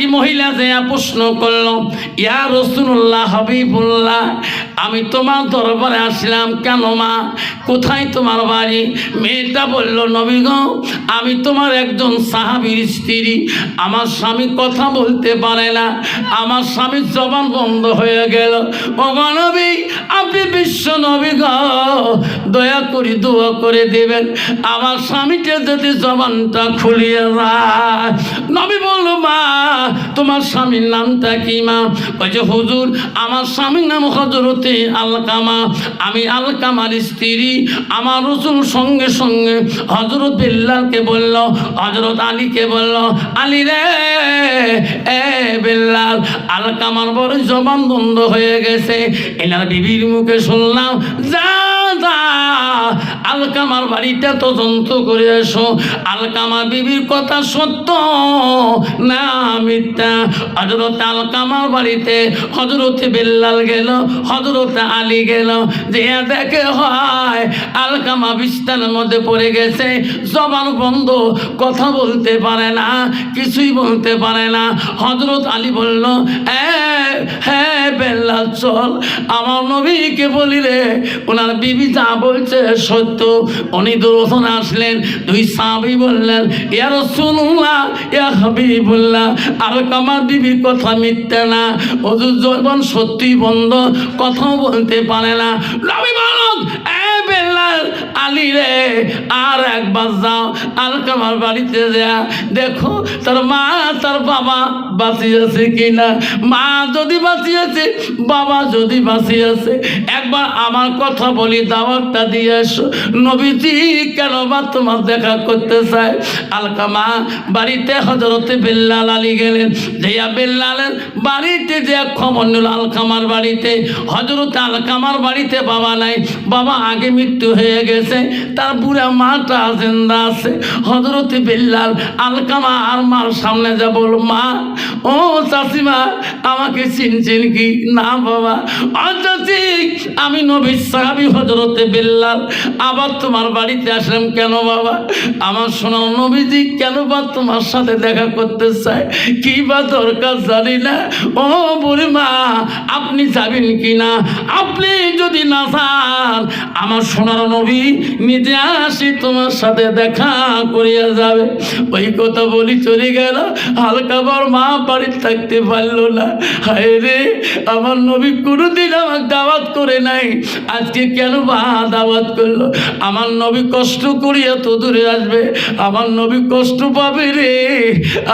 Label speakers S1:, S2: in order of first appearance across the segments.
S1: একটি মহিলা যে প্রশ্ন করল, ইয়া রসুল্লাহ হাবিবুল্লাহ, আমি তোমার দরবারে আসলাম কেন মা? কোথায় তোমার বাড়ি? মেয়েটা বলল নবীগ আমি তোমার একজন সাহাবীর স্ত্রী। আমার স্বামী কথা বলতে পারে না। আমার স্বামীর জবান বন্ধ হয়ে গেল। নবী, আপনি বিশ্ব নবীগ দয়া করে দোয়া করে দেবেন। আমার স্বামীকে যদি জবানটা খুলিয়ে রাখ নবী বলল, মা তোমার স্বামীর নামটা কি মা? যে, হুজুর, আমার স্বামীর নাম হজরতে আলকামা। আমি আলকামার স্ত্রী। আমার রসুল সঙ্গে সঙ্গে হজরত বিল্লালকে বলল হজরত আলীকে বলল, আলী রে, এ বিল্লাল, আলকামার বড় জবান বন্ধ হয়ে গেছে। এনার বিবির মুখে শুনলাম, যা যা, আলকামার বাড়িটা তদন্ত করে এসো। আলকামা বিবির কথা সত্য না মিথ্যা? হজরত আলকামার বাড়িতে হজরতে বেল্লাল গেল, হজরত আলী গেল, যে দেখে হয় বিস্তানের মধ্যে পড়ে গেছে, জবান বন্ধ, কথা বলতে পারে না, কিছুই বলতে পারে না। হজরত আলী বলল হ্যাঁ বেল্লাল, চল, আমার নবীকে বলি রে, ওনার বিবি যা বলছে সত্য। উনি দুরোধন আসলেন, দুই সাবি বললেন ইয়ার শুনুল্লাহ ইয়া হাবিবুল্লাহ। কামার বিবির কথা মিথ্যে না। ওদের জৈবন সত্যি বন্ধ কথাও বলতে পারে না। রবি আলী রে, আর একবার যাও বাড়িতে যা দেখো, তার মা, তার বাবা মা যদি বাবা যদি একবার আমার কথা বলি, দাওয়াতটা দিয়ে এসো। নবীজি, কেন বা তোমার দেখা করতে চায়? আলকামা বাড়িতে হজরতে বেল্লাল আলী গেলেন। যেয়া বেল্লালের বাড়িতে যে খবর নিল আলকামার বাড়িতে। হজরত আলকামার বাড়িতে বাবা নাই। বাবা আগে মৃত্যু হয়ে গেছে, তার বুড়া মাটা জিন্দা আছে। হজরতে বেল্লাল আলকামা আর মার সামনে যা বল মা, ও চাষিমা আমাকে চিনছেন কি? না বাবা। অচাচি, আমি নবী সাহাবি হজরতে বেল্লাল, আবার তোমার বাড়িতে আসলাম কেন বাবা? আমার শোনাও নবীজি কেন বা তোমার সাথে দেখা করতে চায়? কি বা দরকার জানি না। ও বুড়ি মা আপনি যাবেন কি না আপনি যদি না যান, আমার সোনার নবী নিজে আসি তোমার সাথে দেখা করিয়া যাবে। ওই কথা বলি চলে গেল। হালকা বর মা বাড়িতে থাকতে পারল না। হায় রে, আমার নবী কোনোদিন আমাকে দাওয়াত করে নাই। আজকে কেন বা দাওয়াত করল? আমার নবী কষ্ট করিয়া তো দূরে আসবে। আমার নবী কষ্ট পাবে রে,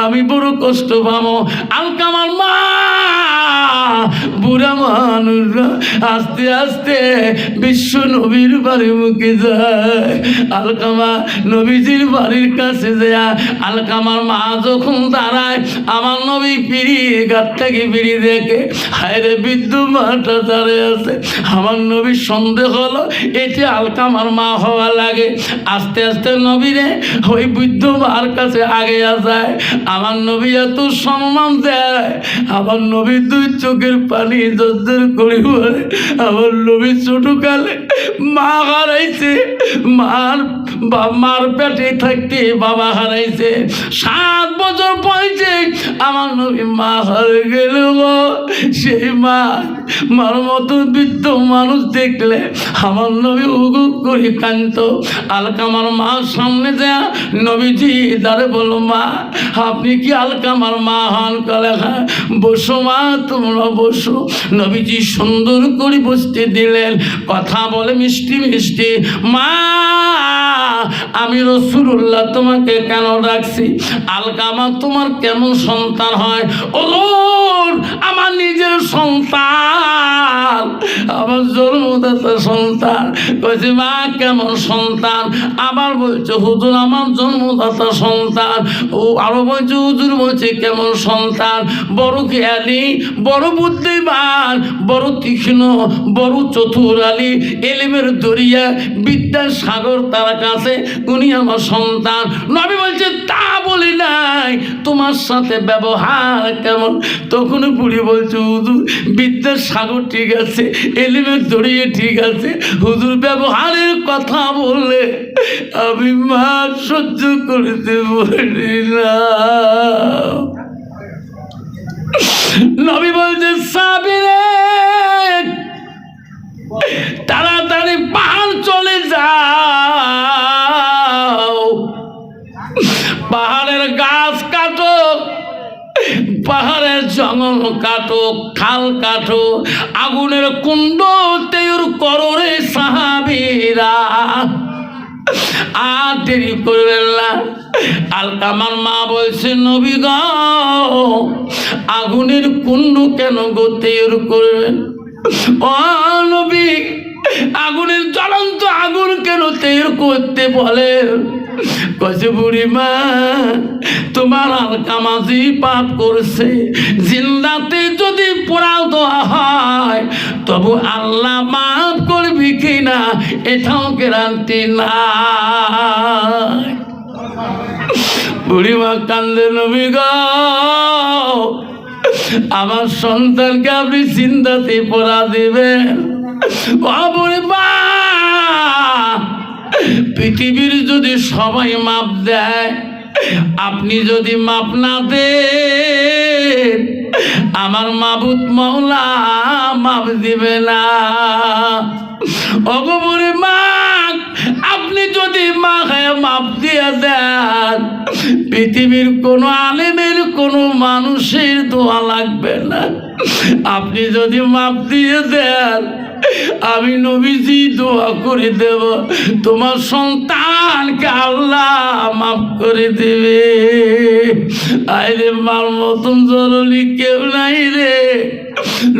S1: আমি বড় কষ্ট পাবো। আলকা আমার মা, বুড়া মানুষ আস্তে আস্তে বিশ্ব নবীর বাড়ির মুখে যায়। আলকামা নবীজির বাড়ির কাছে যায়। আলকামার মা যখন দাঁড়ায়, আমার নবী পিড়ি গাছ থেকে পিড়ি দেখে, হায় রে বৃদ্ধ মাটা দাঁড়িয়ে আছে। আমার নবীর সন্দেহ হলো, এটি আলকামার মা হওয়া লাগে। আস্তে আস্তে নবীরে ওই বৃদ্ধ মার কাছে আগে যায়। আমার নবী এত সম্মান দেয়। আমার নবী দুই চোখের পানি জর্জর করি আমার নবী ছোট কালে মা হারাইছে। মার মার পেটে থাকতে বাবা হারাইছে। সাত বছর পয়সে আমার নবী মা হারে গেল সেই মা, মার মতো বৃদ্ধ মানুষ দেখলে আমার নবী উগু করে কান্ত আলকামার মা সামনে যা নবীজি দাঁড়ে বলো মা, আপনি কি আলকামার মা হন? কলে হ্যাঁ বসো মা, তোমরা বসো। নবীজি সুন্দর করে বসতে দিলেন। কথা বলে মিষ্টি মিষ্টি মা, আমি রসুল্লাহ তোমাকে কেন রাখছি আলকামা তোমার কেমন সন্তান হয়? ও আমার নিজের সন্তান। আমার জন্মদাতা সন্তান। কইছে, মা, কেমন সন্তান? আবার বলছে, হুজুর, আমার জন্মদাতা সন্তান। ও আরও বলছে, হুজুর, বলছে, কেমন সন্তান? বড় খেয়ালি বড় বুদ্ধিমান, বড় তীক্ষ্ণ, বড় চতুর আলী, এলিমের দরিয়া বিদ্যার সাগর তার কাছে উনি আমার সন্তান। নবী বলছে, তা বলি নাই, তোমার সাথে ব্যবহার কেমন? তখন বুড়ি বলছে, হুজুর, বিদ্যার সাগর ঠিক আছে, এলিমের দড়িয়ে ঠিক আছে, হুজুর ব্যবহারের কথা বললে আমি মা সহ্য করতে পারি না। নবী বলছে, সাবিরে তাড়াতাড়ি পাহাড় চলে যাও। পাহাড়ের গাছ কাটো, পাহাড়ের জঙ্গল কাটো, খাল কাটো, আগুনের কুণ্ড তৈর করো রে সাহাবিরা। আর দেরি করবেন না। আলকামার মা বলছে, নবী আগুনের কুণ্ড কেন গো তৈর করবেন নবী, আগুনের জ্বলন্ত আগুন কেন তৈরি করতে বলে? কছে বুড়ি মা, তোমার পাপ করছে। জিন্দাতে যদি পোড়াও হয়, তবু মাফ করবি নাই। বুড়িমা কান্দে, নবী গো আমার সন্তানকে আপনি চিন্তাতে পড়া দেবেন। বুড়িমা পৃথিবীর যদি সবাই মাপ দেয়, আপনি যদি মাপ না দেন, আমার মাবুত মৌলা মাপ দিবে না। অগবরে মাপ দিয়ে দেন। পৃথিবীর কোনো আলেমের, কোনো মানুষের দোয়া লাগবে না। আপনি যদি মাপ দিয়ে দেন, আমি নবীজি দোয়া করে দেব। তোমার সন্তানকে আল্লাহ মাফ করে দেবে। আরে মার মতন জরুরি কেউ নাই রে।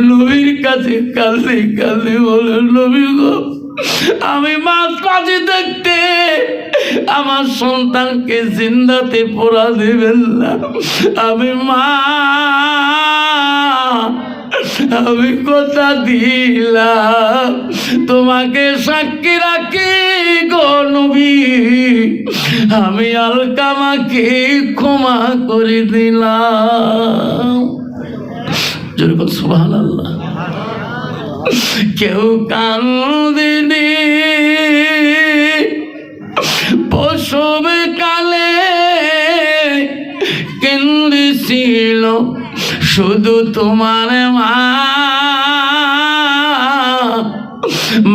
S1: নবীর কাছে কাঁদে কাঁদে বলে নবী গো আমি মাছ পাশে দেখতে, আমার সন্তানকে জিন্দাতে পড়া দেবেন না। আমি মা, আমি কথা দিলাম, তোমাকে সাক্ষী রাখি গো নবী। আমি আলকামাকে ক্ষমা করে দিলাম। যেরকম সুবাহ আল্লাহ কেউ কান্দিনি প্রসব কালে কেন্দ্রেছিল শুধু তোমার মা।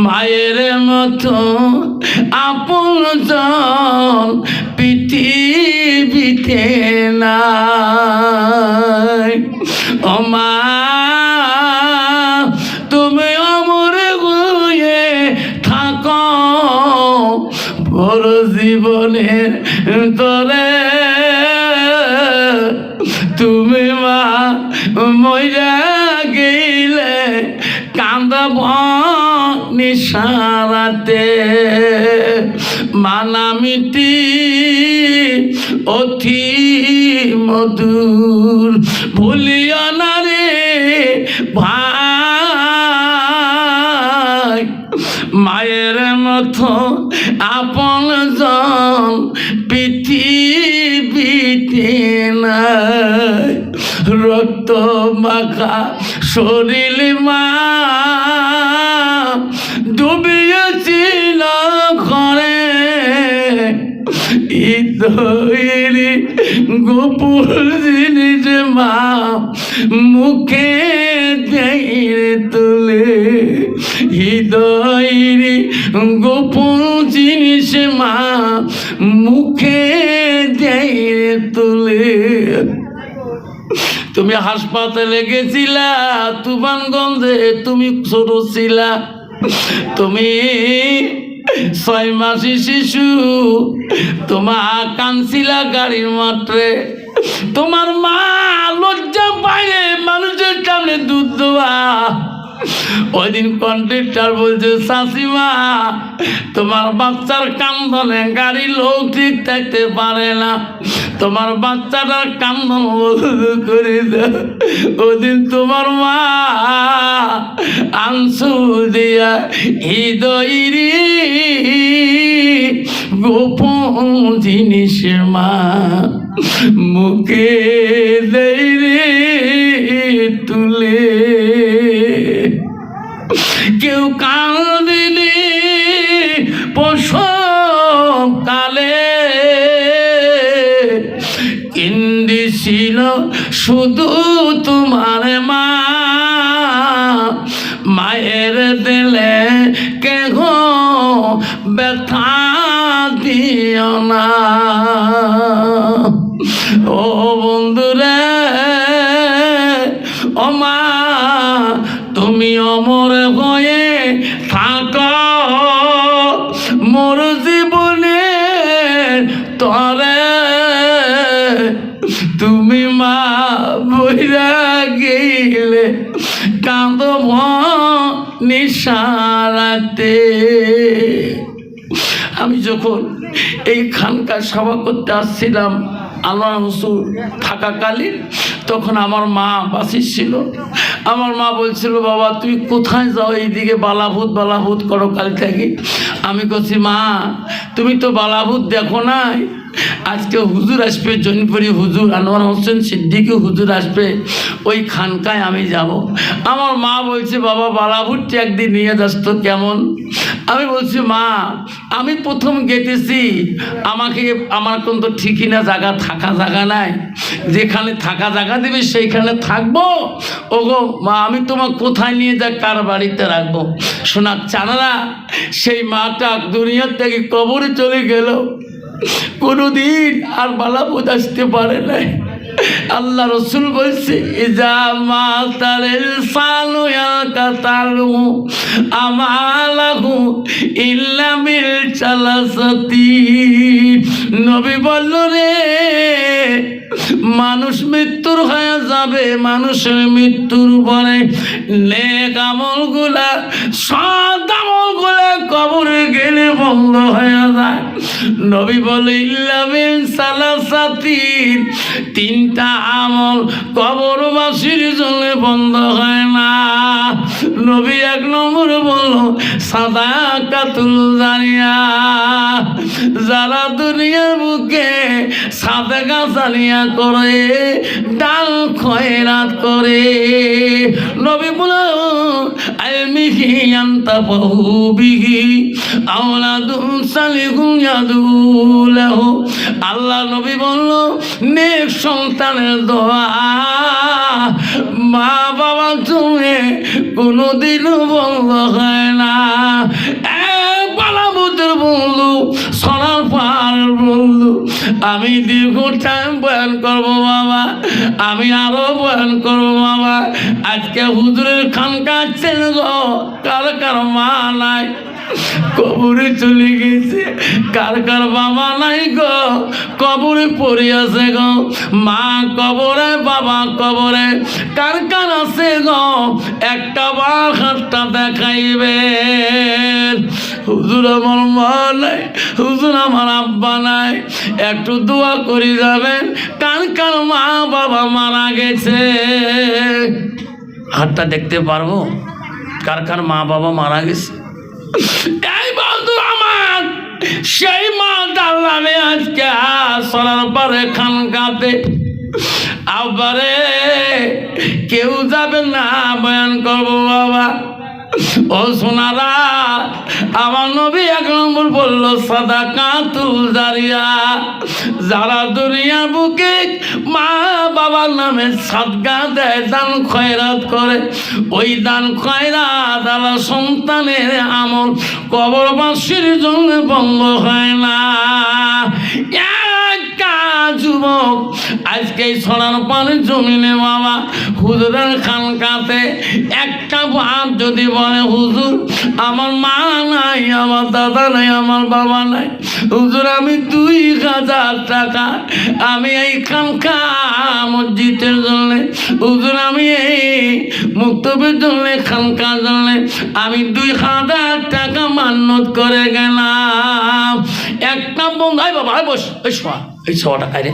S1: মায়ের মতো আপন জন পৃথিবীতে নাই। ও মা বড় জীবনের তরে তুমি মা মইরা গেলে কান্দব নিশারাতে মানামিতি অতি মধুর, ভুলিও না রে ভাই। মায়ের মতো আপন জন পৃথিবীতে নাই। রক্ত মাখা শরীর মা ডুবিয়েছিল ঘরে। তৈরি গোপুর জিনিস মা মুখে তুলে। হৃদয়ের তুমি হাসপাতালে গেছিলা, তুফানগঞ্জে তুমি ছোট ছিলা। তুমি ছয় মাসি শিশু, তোমার কানছিলা গাড়ির মাত্রে তোমার মা লজ্জা পাইলে মানুষের সামনে দুধ দেওয়া। ওই দিন বলছে শাশিমা তোমার বাচ্চার কান্দনে গাড়ি লোক ঠিক থাকতে পারে না। তোমার বাচ্চাটার কান্দন করে দাও ওদিন তোমার মা আনসু দিয়া হৃদয়রি গোপন জিনিস মা মুখে দেয় রে তুলে তুমি অমর হয়ে থাক। মোর জীবনে তরে তুমি মা বইরা গেলে কাঁদব নিশারাতে আমি যখন এই খানকার সভা করতে আসছিলাম আল্লাহ রসুল থাকাকালীন তখন আমার মা বাসি ছিল। আমার মা বলছিল, বাবা তুই কোথায় যাও? এইদিকে বালাভূত বালাভূত করো কাল থেকে। আমি কছি মা, তুমি তো বালাভূত দেখো নাই। আজকে হুজুর আসবে, জনপুরি হুজুর, আনোয়ার হোসেন সিদ্দিকি হুজুর আসবে, ওই খানকায় আমি যাব। আমার মা বলছে, বাবা বালাভুটটি একদিন নিয়ে যাস তো কেমন? আমি বলছি, মা, আমি প্রথম গেতেছি আমাকে আমার কোন তো ঠিকই না, জায়গা থাকা জায়গা নাই। যেখানে থাকা জায়গা দেবে, সেইখানে থাকব। ওগো, মা, আমি তোমার কোথায় নিয়ে যা কার বাড়িতে রাখব? শোনা চানারা, সেই মাটা দুনিয়ার থেকে কবরে চলে গেল। কোনোদিন আর বালা আসতে পারে নাই। আল্লাহ রসুল বলছে, ইজা মাতারের সালু কাতালু আমালাহু ইল্লামিল চালাসতি। নবী বলল, রে, মানুষ মৃত্যুর হয়ে যাবে, মানুষের মৃত্যুর পরে নেক আমলগুলা সৎ আমলগুলা কবরে গেলে বন্ধ হয়ে যায়। নবী বলে ইল্লামিন সালাসাতিন তিনটা আমল কবরবাসীর জন্য বন্ধ হয় না। নবী এক নম্বর বলল, সাদা কাতুল জানিয়া, যারা দুনিয়ার বুকে সাদা জানিয়া করে, ডাল খয়রাত করে। নবী বল ইয়াদুলাহু আল্লাহ নবী বলল, নেক সন্তানের দোয়া। মা বাবা তুমি কোনোদিনও বন্ধ হয় না। বন্ধু বন্ধু। আমি দীর্ঘ টাইম বয়ান করব বাবা। আমি আরও বয়ান করব বাবা। আজকে হুজুরের খানকা গো, কার কার মা নাই। কবরে চলে গেছে। কার কার বাবা নাই গো? কবরে পড়ে আছে গো। মা কবরে, বাবা কবরে। কার কার আছে গো? একটা বার হাতটা দেখাইবে হুজুর আমার মা নাই, হুজুর আমার আব্বা নাই। একটু দোয়া করে যাবেন। কার কার মা বাবা মারা গেছে? হাতটা দেখতে পারব? কার কার মা বাবা মারা গেছে? এই বন্ধু আমার, সেই মা আজকে আসলার পরে খানকাতে আবারে কেউ যাবে না বয়ান করব বাবা। ও সোনারা, আমার নবী এক নম্বর বলল সাদা কাতুল জারিয়া, যারা দুনিয়া বুকে মা বাবার নামে সাদগা দেয়, দান খয়রাত করে। ওই দান খয়রাত আলা সন্তানের আমল। কবরবাসীর জন্য বন্ধ হয় না। আমার মা নাই, আমার দাদা নাই, আমার বাবা নাই। হুজুর, আমি দুই হাজার টাকা, আমি এই খানকা মসজিদের জন্য, হুজুর, আমি এই মুক্তবের জন্য, খানকার জন্য, আমি দুই হাজার টাকা মান্যত করে গেলাম। একটা বন্ধু বাবা বস শোয়া এই ছটা আরে। রে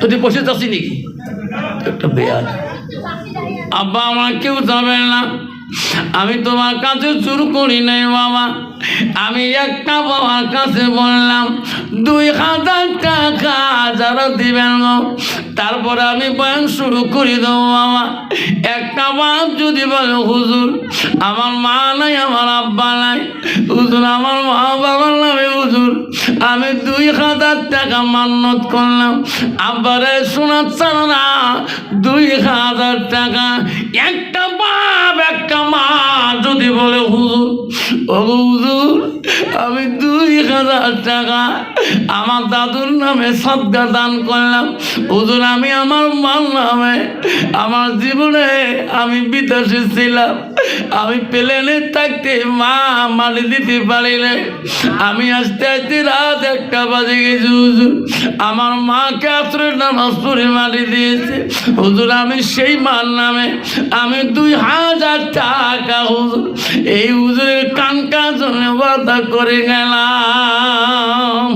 S1: তুই বসে যাচ্ছি নাকি? একটা বেয়াল আব্বা, আমার কেউ যাবে না। আমি তোমার কাছে শুরু করি নাই, বাবা। আমি একটা বাবার কাছে বললাম, দুই হাজার টাকা যারা দিবেন তারপরে আমি বয়ান শুরু করে দেবো আমার একটা বাপ যদি বলে, হুজুর, আমার মা নাই, আমার আব্বা নাই। হুজুর, আমার মা বাবার নামে হুজুর। আমি দুই হাজার টাকা মান্নত করলাম। আব্বারে শোনাচ্ছে না, দুই হাজার টাকা। একটা বাপ একটা মা যদি বলে, হুজুর হুজুর, আমি দুই হাজার টাকা আমার দাদুর নামে সদ্গা দান করলাম। হুজুর, আমি আমার মার নামে আমার জীবনে আমি বিদেশে ছিলাম। আমি প্লেনে থাকতে মা মালি দিতে পারি না আমি আস্তে আস্তে রাত একটা বাজে গেছি, হুজুর। আমার মাকে আশ্রয় নামাজ পড়ে মারি দিয়েছে। হুজুর, আমি সেই মার নামে আমি দুই হাজার টাকা হুজুর এই হুজুরের কানকা জন্য বাধা করে গেলাম।